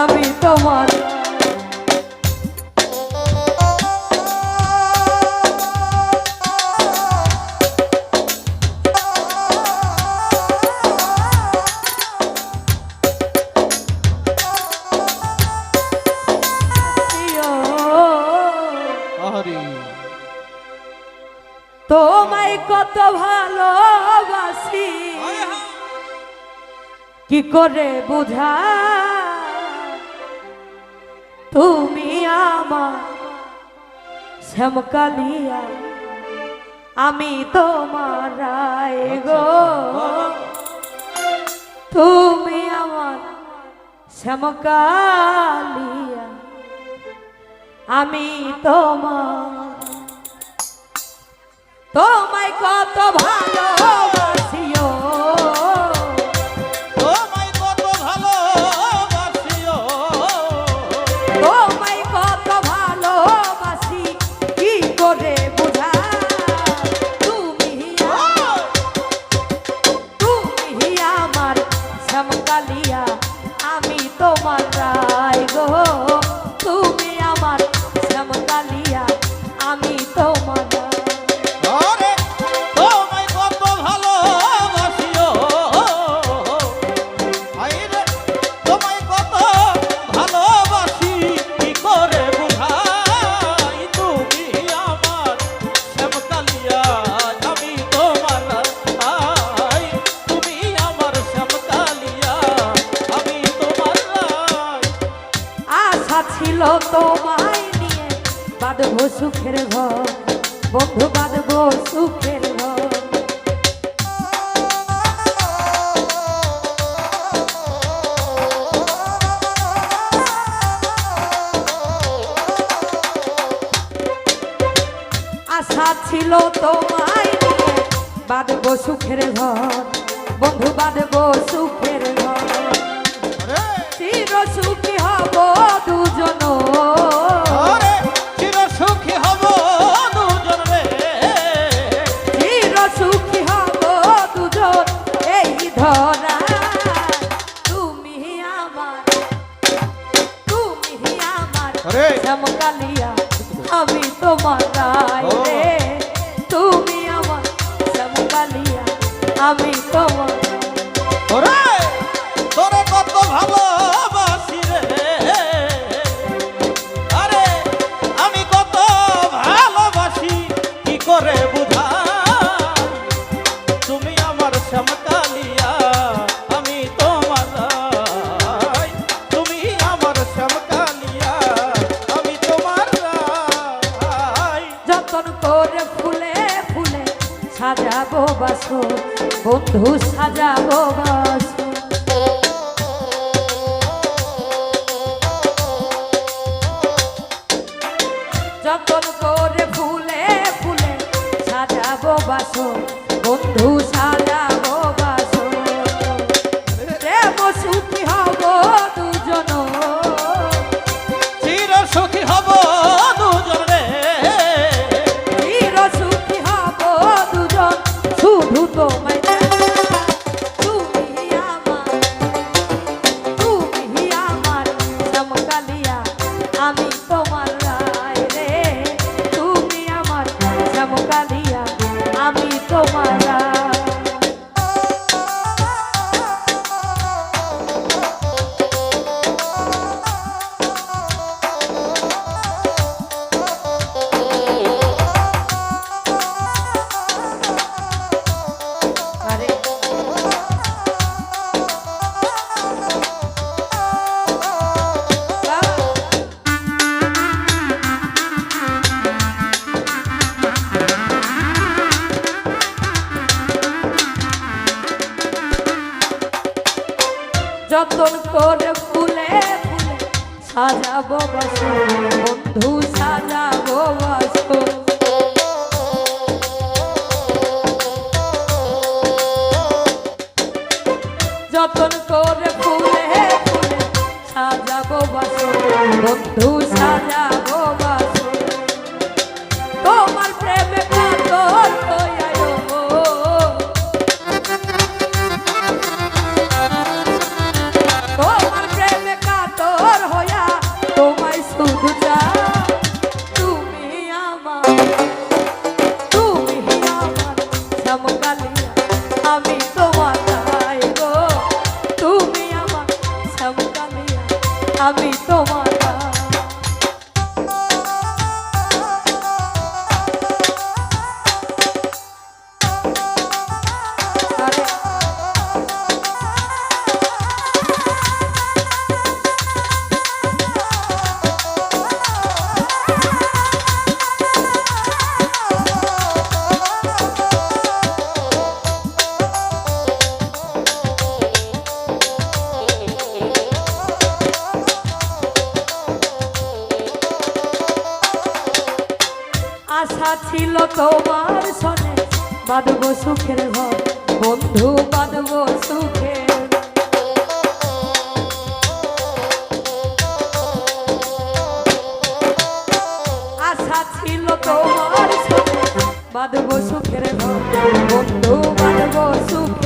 আমি তোমার তোমায় কত ভালোবাসি। কি করে বুঝা? তুমি আমার শ্যামকালিয়া, আমি তোমার রায় গো। তুমি আমার শ্যামকালিয়া, আমি তোমার। তোমায় কত ভালোবাসিও সুখের ঘর, বন্ধু বাঁধবো সুখের ঘর। আশা ছিল তোমায় বাঁধবো সুখের ঘর, বন্ধু বাঁধবো সুখের ঘর। শ্যামকালিয়া আমি তোমার রায় রে। তুমি আমার শ্যামকালিয়া আমি তোমার তোরে কত ভালোবাসি রে। আরে আমি কত ভালোবাসি কি করে বুঝা সাজাবো বাসো যতন করে ফুলে ফুলে সাজাবো বস, বন্ধু, সাজাবো বস। যতন করে ফুলে ফুলে সাজাবো বস, বন্ধু, সাজাবো ছিল তোমার সনে বাঁধব সুখের ঘর, বন্ধু, বাঁধব সুখে আশা বাঁধব সুখের ঘর, বন্ধু, বাঁধব সুখের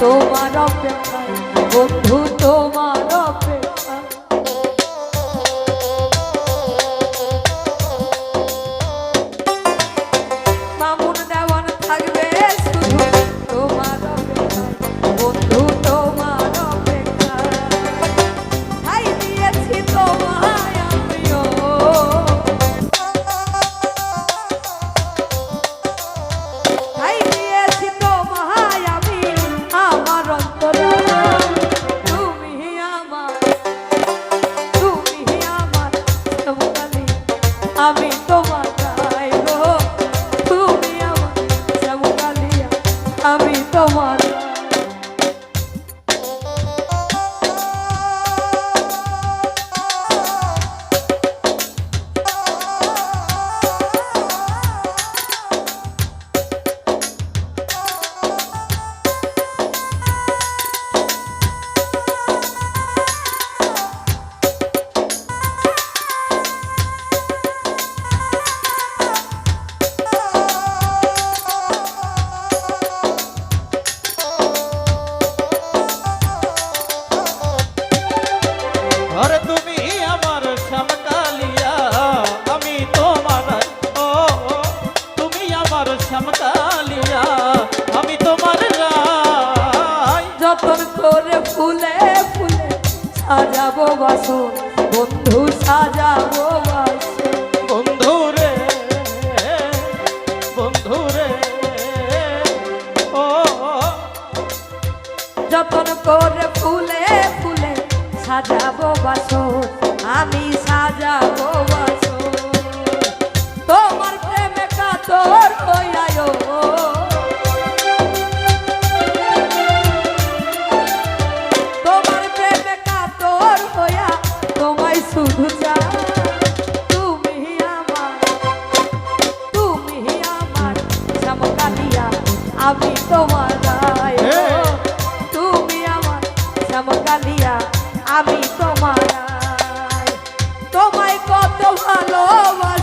তোমার অপেক্ষা আমার বন্ধু সাজাবো বন্ধু রে বন্ধু ও। যতন করে ফুলে ফুলে সাজাবো বাসন আমি সাজাবো বাসন তোমায় কত ভালোবাসি।